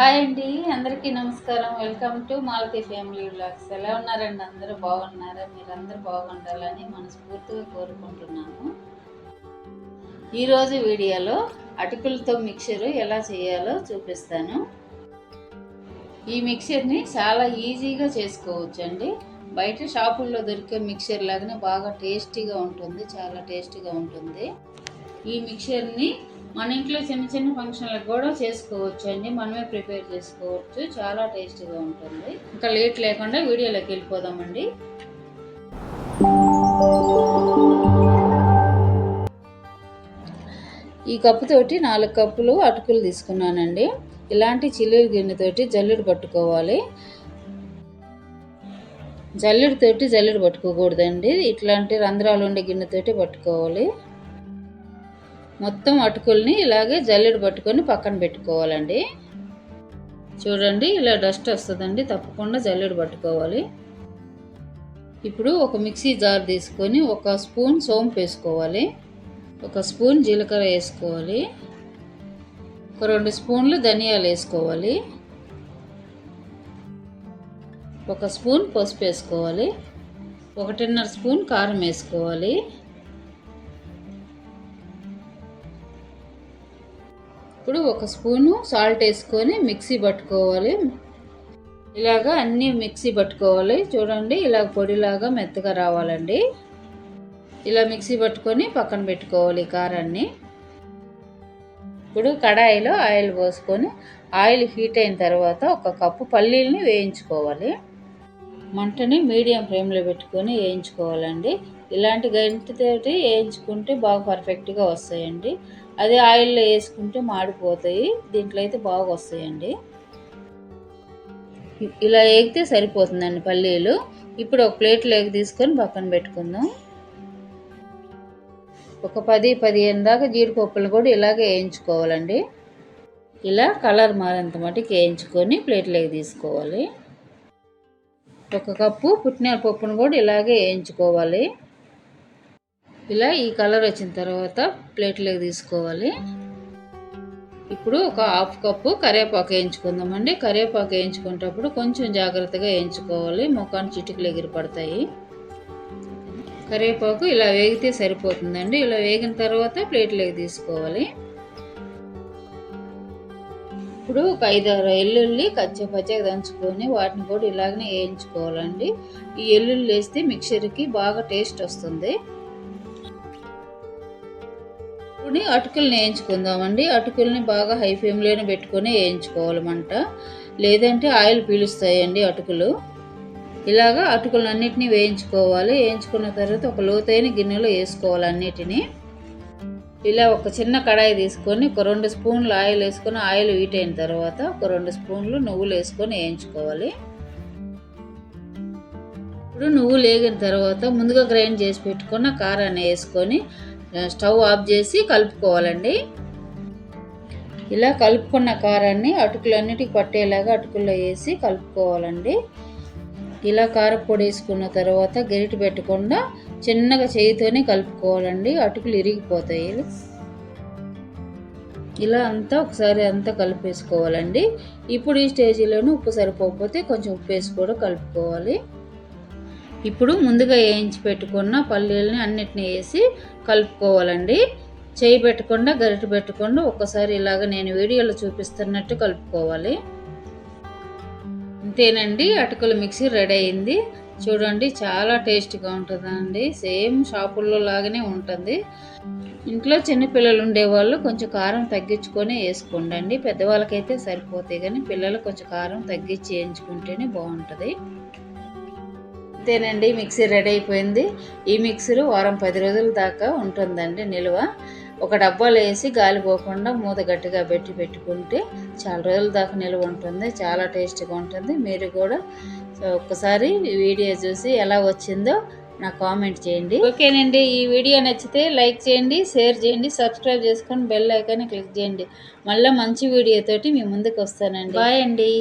Hi అండి అందరికీ నమస్కారం. Welcome to Malathi family blogs ఎలా ఉన్నారండి? అందరూ బాగున్నారా? మీరందరూ బాగుండాలని మనస్ఫూర్తిగా కోరుకుంటున్నాను ఈరోజు వీడియోలో అటుకులతో మిక్చర్ ఎలా చేయాలో చూపిస్తాను. ఈ మిక్చర్ని చాలా ఈజీగా చేసుకోవచ్చు అండి బయట షాపుల్లో దొరికే మిక్చర్ లాగానే బాగా టేస్టీగా ఉంటుంది చాలా టేస్టీగా ఉంటుంది. ఈ మిక్చర్ని మన ఇంట్లో చిన్న చిన్న ఫంక్షన్లకు కూడా చేసుకోవచ్చు అండి. మనమే ప్రిపేర్ చేసుకోవచ్చు. చాలా టేస్టీగా ఉంటుంది. ఇంకా లేట్ లేకుండా వీడియోలోకి వెళ్ళిపోదామండి. ఈ కప్పుతోటి నాలుగు కప్పులు అటుకులు తీసుకున్నానండి. ఇలాంటి చిల్లుల గిన్నెతోటి జల్లుడు పట్టుకోవాలి. జల్లుడితోటి జల్లుడు పట్టుకోకూడదండి. ఇట్లాంటి రంధ్రాలు ఉండే గిన్నెతోటి పట్టుకోవాలి. మొత్తం అటుకుల్ని ఇలాగే జల్లెడు పట్టుకొని పక్కన పెట్టుకోవాలండి. చూడండి ఇలా డస్ట్ వస్తుందండి. తప్పకుండా జల్లెడు పట్టుకోవాలి. ఇప్పుడు ఒక మిక్సీ జార్ తీసుకొని ఒక స్పూన్ సోంపు వేసుకోవాలి. ఒక స్పూన్ జీలకర్ర వేసుకోవాలి. ఒక రెండు స్పూన్లు ధనియాలు వేసుకోవాలి. ఒక స్పూన్ పసుపు వేసుకోవాలి. ఒకటిన్నర స్పూన్ కారం వేసుకోవాలి. ఇప్పుడు ఒక స్పూను సాల్ట్ వేసుకొని మిక్సీ పట్టుకోవాలి. ఇలాగా అన్నీ మిక్సీ పట్టుకోవాలి. చూడండి ఇలా పొడిలాగా మెత్తగా రావాలండి. ఇలా మిక్సీ పట్టుకొని పక్కన పెట్టుకోవాలి కారాన్ని. ఇప్పుడు కడాయిలో ఆయిల్ పోసుకొని ఆయిల్ హీట్ అయిన తర్వాత ఒక కప్పు పల్లీలని వేయించుకోవాలి. మంటని మీడియం ఫ్లేమ్లో పెట్టుకొని వేయించుకోవాలండి. ఇలాంటి గంటతోటి వేయించుకుంటే బాగా పర్ఫెక్ట్గా వస్తాయండి. అదే ఆయిల్లో వేసుకుంటే మాడిపోతాయి. దీంట్లో అయితే బాగా వస్తాయండి. ఇలా వేగితే సరిపోతుందండి పల్లీలు. ఇప్పుడు ఒక ప్లేట్లోకి తీసుకొని పక్కన పెట్టుకుందాం. ఒక పది పదిహేను దాకా జీడిపప్పులు కూడా ఇలాగే వేయించుకోవాలండి. ఇలా కలర్ మారేంత మటుకు వేయించుకొని ప్లేట్లోకి తీసుకోవాలి. ఒక కప్పు పుట్టిన పప్పును కూడా ఇలాగే వేయించుకోవాలి. ఇలా ఈ కలర్ వచ్చిన తర్వాత ప్లేట్లోకి తీసుకోవాలి. ఇప్పుడు ఒక హాఫ్ కప్పు కరివేపాకు వేయించుకుందామండి. కరివేపాకు వేయించుకునేటప్పుడు కొంచెం జాగ్రత్తగా వేయించుకోవాలి. ముఖాన్ని చిటికలు ఎగిరి పడతాయి కరివేపాకు ఇలా వేగితే సరిపోతుందండి. ఇలా వేగిన తర్వాత ప్లేట్లోకి తీసుకోవాలి. ఇప్పుడు ఒక ఐదారు ఎల్లుల్లి కచ్చ పచ్చగా దంచుకొని వాటిని కూడా ఇలాగనే వేయించుకోవాలండి. ఈ ఎల్లుల్లి వేస్తే మిక్చర్కి బాగా టేస్ట్ వస్తుంది. ఇప్పుడు అటుకులను వేయించుకుందామండి అటుకుల్ని బాగా హై ఫ్లేమ్లోనే పెట్టుకొని వేయించుకోవాలి మంట లేదంటే ఆయిల్ పీలుస్తాయండి అటుకులు. ఇలాగా అటుకులన్నిటినీ వేయించుకోవాలి. వేయించుకున్న తర్వాత ఒక లోతైన గిన్నెలో వేసుకోవాలి అన్నిటినీ. ఇలా ఒక చిన్న కడాయి తీసుకొని ఒక రెండు స్పూన్లు ఆయిల్ వేసుకొని ఆయిల్ హీట్ అయిన తర్వాత ఒక రెండు స్పూన్లు నువ్వులు వేసుకొని వేయించుకోవాలి. ఇప్పుడు నువ్వులు వేగిన తర్వాత ముందుగా గ్రైండ్ చేసి పెట్టుకున్న కారాన్ని వేసుకొని స్టవ్ ఆఫ్ చేసి కలుపుకోవాలండి. ఇలా కలుపుకున్న కారాన్ని అటుకులన్నిటికి పట్టేలాగా అటుకుల్లో వేసి కలుపుకోవాలండి. ఇలా కారపొడి వేసుకున్న తర్వాత గరిటె పెట్టకుండా చిన్నగా చేయితోనే కలుపుకోవాలండి. అటుకులు ఇరిగిపోతాయి. ఇలా అంతా ఒకసారి అంతా కలిపేసుకోవాలండి. ఇప్పుడు ఈ స్టేజీలోనే ఉప్పు సరిపోకపోతే కొంచెం ఉప్పు వేసి కూడా కలుపుకోవాలి. ఇప్పుడు ముందుగా వేయించి పెట్టుకున్న పల్లీలని అన్నిటిని వేసి కలుపుకోవాలండి. చేయి పెట్టకుండా గరిటె పెట్టకుండా ఒక్కసారి ఇలాగ నేను వీడియోలో చూపిస్తున్నట్టు కలుపుకోవాలి. అంతేనండి అటుకుల మిక్సీ రెడీ అయింది. చూడండి చాలా టేస్ట్గా ఉంటుందండి. సేమ్ షాపుల్లో లాగానే ఉంటుంది. ఇంట్లో చిన్నపిల్లలు ఉండేవాళ్ళు కొంచెం కారం తగ్గించుకొని వేసుకోండి పెద్దవాళ్ళకైతే సరిపోతాయి కానీ పిల్లలు కొంచెం కారం తగ్గించి వేయించుకుంటేనే బాగుంటుంది. అంతేనండి మిక్సీ రెడీ అయిపోయింది. ఈ మిక్సర్ వారం పది రోజుల దాకా ఉంటుందండి నిల్వ. ఒక డబ్బాలో వేసి గాలి పోకుండా మూత గట్టిగా పెట్టి పెట్టుకుంటే చాలా రోజుల దాకా నిల్వ ఉంటుంది చాలా టేస్ట్గా ఉంటుంది. మీరు కూడా ఒక్కసారి వీడియో చూసి ఎలా వచ్చిందో నాకు కామెంట్ చేయండి. ఓకేనండి ఈ వీడియో నచ్చితే లైక్ చేయండి షేర్ చేయండి సబ్స్క్రైబ్ చేసుకొని బెల్ ఐకాన్ని క్లిక్ చేయండి. మళ్ళీ మంచి వీడియోతోటి మీ ముందుకు వస్తానండి. బాయ్ అండి.